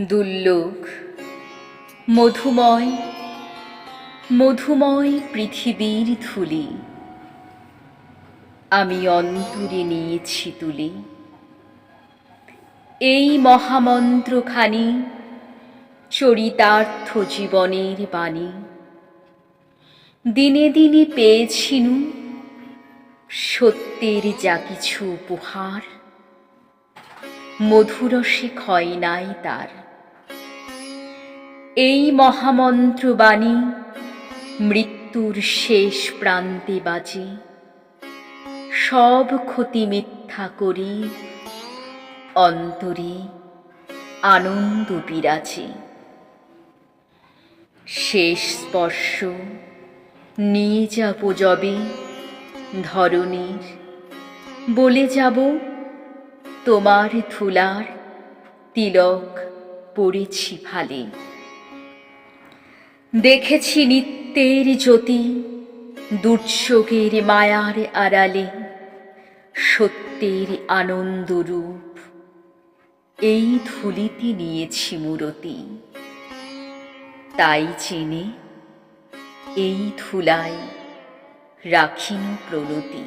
দুর্লোক, মধুময় মধুময় পৃথিবীর ধুলি। আমি অন্তরে নিয়েছি তুলি। এই মহামন্ত্রখানি চরিতার্থ জীবনের বাণী। দিনে দিনে পেয়েছিনু সত্যের যা কিছু উপহার। মধুরসে ক্ষয় নাই তার। এই মহামন্ত্রবাণী মৃত্যুর শেষ প্রান্তে বাজে। সব ক্ষতি মিথ্যা করি, অন্তরে আনন্দ বিরাজে। শেষ স্পর্শ নিয়ে যাব যবে ধরণীর। বলে যাব, তোমার ধুলার তিলক পড়েছি ভালে। দেখেছি নিত্যের জ্যোতি দুর্যোগের মায়ার আড়ালে, সত্যের আনন্দ রূপ এই ধুলিতে নিয়েছি মূরতি। তাই জেনে এই ধুলায় রাখিন প্রণতি।